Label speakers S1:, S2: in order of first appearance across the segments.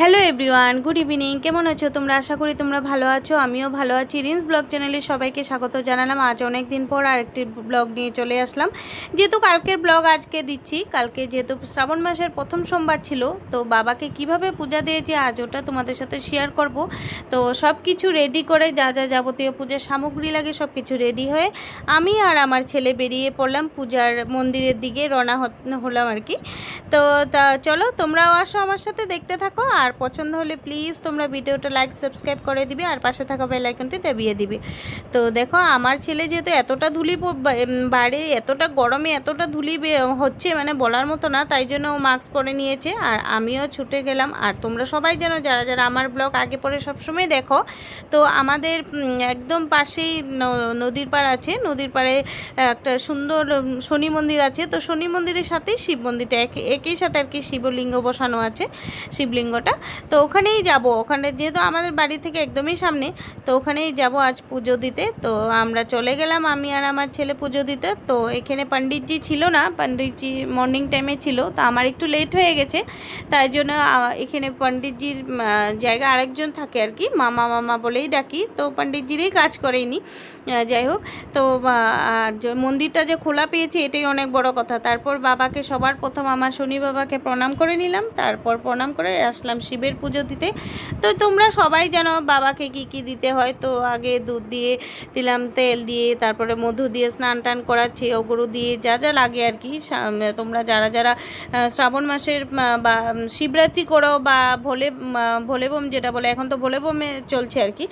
S1: Hello everyone good evening কেমন আছো তোমরা? আশা করি তোমরা ভালো আছো, আমিও ভালো আছি। রিন্স ব্লগ চ্যানেলে সবাইকে স্বাগত জানালাম। আজ অনেক দিন পর আরেকটি ব্লগ নিয়ে চলে আসলাম। যেহেতু কালকের ব্লগ আজকে দিচ্ছি, কালকে যেহেতু শ্রাবণ মাসের প্রথম সোমবার ছিল, তো বাবাকে কীভাবে পূজা দিয়েছি আজ ওটা তোমাদের সাথে শেয়ার করব। তো সব কিছু রেডি করে যা যা যাবতীয় পূজার সামগ্রী লাগে সব কিছু রেডি হয়ে আমি আর আমার ছেলে বেরিয়ে পড়লাম পূজার মন্দিরের দিকে, রওনা হলাম আর কি। তো তা চলো তোমরাও আসো আমার সাথে, দেখতে থাকো আর পছন্দ হলে প্লিজ তোমরা ভিডিওটা লাইক সাবস্ক্রাইব করে দিবে আর পাশে থাকা বেল আইকনটি দাবিয়ে দিবে। তো দেখো আমার ছেলে যেহেতু এতটা ধুলি প- বা- এম, বাইরে এতটা গরমে এতটা ধুলি হচ্ছে মানে বলার মতো না তাই জন্য ও মাস্ক পরে নিয়েছে। আর আমিও ছুটে গেলাম। আর তোমরা সবাই জানো যারা যারা আমার ব্লগ আগে পরে সবসময় দেখো তো আমাদের একদম পাশেই নদীর পাড় আছে। নদীর পাড়ে একটা সুন্দর শনি মন্দির আছে। তো শনি মন্দিরের সাথেই শিব মন্দিরটা এক একই সাথে আর কি শিবলিঙ্গ বসানো আছে শিবলিঙ্গটা। তো ওখানেই যাব। ওখানে যেহেতু আমাদের বাড়ি থেকে একদমই সামনে, তো ওখানেই যাব আজ পুজো দিতে। তো আমরা চলে গেলাম আমি আর আমার ছেলে পুজো দিতে। তো এখানে পণ্ডিতজি ছিল না, পণ্ডিতজি মর্নিং টাইমে ছিল, তো আমার একটু লেট হয়ে গেছে। তাই জন্য এখানে পণ্ডিতজির জায়গা আরেকজন থাকে আর কি, মামা মামা বলেই ডাকি। তো পণ্ডিতজিরই কাজ করেনি যাই হোক, তো আর মন্দিরটা যে খোলা পেয়েছে, এটাই অনেক বড় কথা। তারপর বাবাকে সবার প্রথম, আমার শনি বাবাকে প্রণাম করে নিলাম। তারপর প্রণাম করে আসলাম শিবের পুজো দিতে। তো তোমরা সবাই জানো বাবাকে কি কি দিতে হয়। তো আগে দুধ দিয়ে দিলাম, তেল দিয়ে, তারপরে মধু দিয়ে স্নান টান করাচ্ছি ওগুলো দিয়ে যা যা লাগে আর কি। তোমরা যারা যারা শ্রাবণ মাসের বা শিবরাত্রি করো বা ভোলে ভোলেবম যেটা বলে, এখন তো ভোলেবমে চলছে আর কি।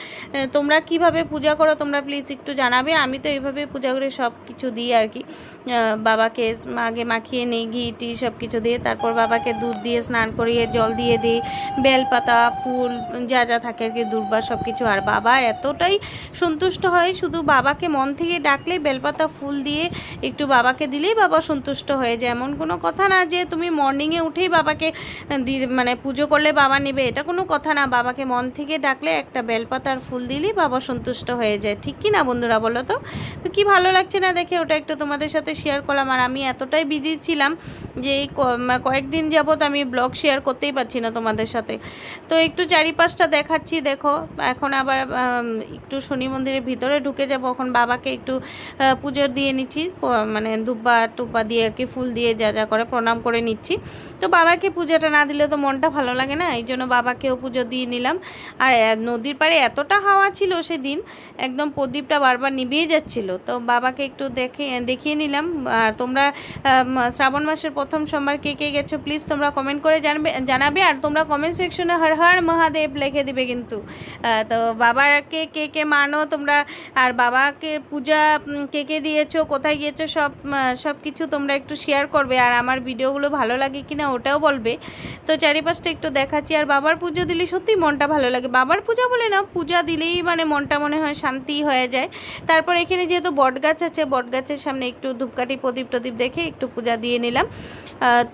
S1: তোমরা কীভাবে পূজা করো তোমরা প্লিজ একটু জানাবে। আমি তো এইভাবে পূজা করে সব কিছু দিই আর কি। বাবাকে আগে মাখিয়ে নিই, ঘি, টি সব কিছু দিয়ে, তারপর বাবাকে দুধ দিয়ে স্নান করিয়ে জল দিয়ে দিই। বেলপাতা, ফুল, যা যা থাকে আর কি, দুর্বা সব কিছু আর বাবা এতটাই সন্তুষ্ট হয়, শুধু বাবাকে মন থেকে ডাকলেই বেলপাতা, ফুল দিয়ে একটু বাবাকে দিলেই বাবা সন্তুষ্ট হয়ে যায়। এমন কোনো কথা না যে তুমি মর্নিংয়ে উঠেই বাবাকে মানে পুজো করলে বাবা নেবে, এটা কোনো কথা না। বাবাকে মন থেকে ডাকলে একটা বেলপাতার ফুল দিলেই বাবা সন্তুষ্ট হয়ে যায়। ঠিক কি না বন্ধুরা বলো তো? তো কি ভালো লাগছে না দেখে? ওটা একটু তোমাদের সাথে শেয়ার করলাম। আর আমি এতটাই বিজি ছিলাম যে কয়েকদিন যাবত আমি ব্লগ শেয়ার করতেই পারছি না তোমাদের সাথে। তো একটু চারিপাশটা দেখাচ্ছি দেখো। এখন আবার একটু শনি মন্দিরের ভিতরে ঢুকে যাব। এখন বাবাকে একটু আহ, পুজো দিয়ে নিচ্ছি। মানে দুব্বা টুব্বা দিয়ে আর কি ফুল দিয়ে যা যা করে প্রণাম করে নিচ্ছি। তো বাবাকে পুজোটা না দিলে তো মনটা ভালো লাগে না এই জন্য বাবাকেও পুজো দিয়ে নিলাম। আর নদীর পাড়ে এতটা হাওয়া ছিল সেদিন একদম প্রদীপটা বারবার নিভিয়ে যাচ্ছিল। তো বাবাকে একটু দেখে দেখিয়ে নিলাম। আর তোমরা শ্রাবণ মাসের প্রথম সোমবার কে কে গেছো প্লিজ তোমরা কমেন্ট করে জানবে জানাবে। আর তোমরা কমেন্ট সেকশনে হর হর মহাদেব লিখে দিবে কিন্তু। তো বাবাকে কে কে মানো তোমরা, আর বাবাকে পূজা কে কে দিয়েছ, কোথায় গিয়েছো, সব সব কিছু তোমরা একটু শেয়ার করবে। আর আমার ভিডিওগুলো ভালো লাগে কিনা ওটাও বলবে। তো চারিপাশটা একটু দেখাচ্ছি। আর বাবার পুজো দিলে সত্যি মনটা ভালো লাগে। বাবার পূজা বলে না, পূজা দিলেই মানে মনটা মনে হয় শান্তি হয়ে যায়। তারপর এখানে যেহেতু বটগাছ আছে, বটগাছের সামনে একটু ধূপকাঠি প্রদীপ টদীপ দেখে একটু পূজা দিয়ে নিলাম।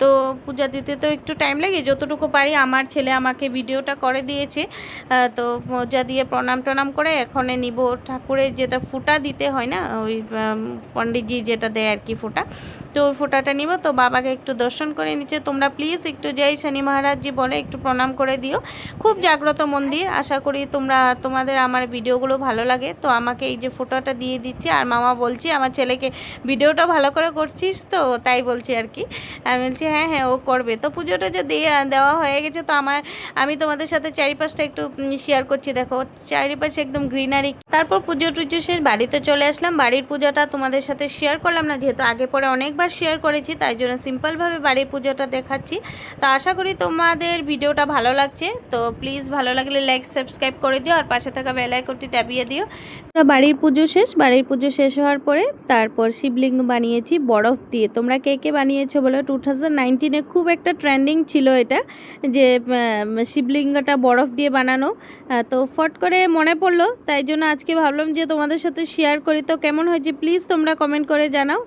S1: তো পূজা দিতে তো একটু টাইম লাগে, যতটুকু পারি আমার ছেলে আমাকে ভিডিওটা করে দিয়েছে। তো পূজা দিয়ে প্রণাম টনাম করে এখন নিব ঠাকুরের যেটা ফুটা দিতে হয় না, ওই পণ্ডিতজি যেটা দেয় আর কি ফুটা। তো ওই ফোঁটাটা নিব, তো বাবাকে একটু দর্শন করে নিচ্ছে। তোমরা প্লিজ একটু জয় শনি মহারাজজি বলে একটু প্রণাম করে দিও। খুব জাগ্রত মন্দির, আশা করি তোমরা, তোমাদের আমার ভিডিওগুলো ভালো লাগে। তো আমাকে এই যে ফোটোটা দিয়ে দিচ্ছে, আর মামা বলছি, আমার ছেলেকে ভিডিওটা ভালো করে করছিস তো? তাই বলছি আর কি। আমি বলছি হ্যাঁ হ্যাঁ ও করবে। তো পুজোটা যে দিয়ে, দেওয়া হয়ে গেছে, তো আমার, আমি তোমাদের সাথে চারিপাশটা একটু শেয়ার করছি। দেখো, চারিপাশে একদম গ্রিনারি তারপর পুজো টুজো শেষ, বাড়িতে চলে আসলাম। বাড়ির পূজাটা তোমাদের সাথে শেয়ার করলাম না, যেহেতু আগে পরে অনেকবার শেয়ার করেছি, তাই জন্য সিম্পলভাবে বাড়ির পুজোটা দেখাচ্ছি। তো আশা করি তোমাদের ভিডিওটা ভালো লাগছে। তো প্লিজ ভালো লাগলে লাইক সাবস্ক্রাইব করে দিও আর পাশে থাকা বেল আইকনটি দাবিয়ে দিও। বাড়ির পুজো শেষ, বাড়ির পুজো শেষ হওয়ার পরে তারপর শিবলিঙ্গ বানিয়েছি, বরফ দিয়ে। তোমরা কে কে বানিয়েছো বলো? টু থাউজেন্ড নাইনটিনে খুব একটা ট্রেন্ডিং ছিল এটা, যে শিবলিঙ্গটা বরফ দিয়ে বানানো। তো ফট করে মনে পড়ল, তাই জন্য আজকে ভাবলাম যে তোমাদের সাথে শেয়ার করি। তো কেমন হয়েছে? প্লিজ তোমরা কমেন্ট করে জানাও।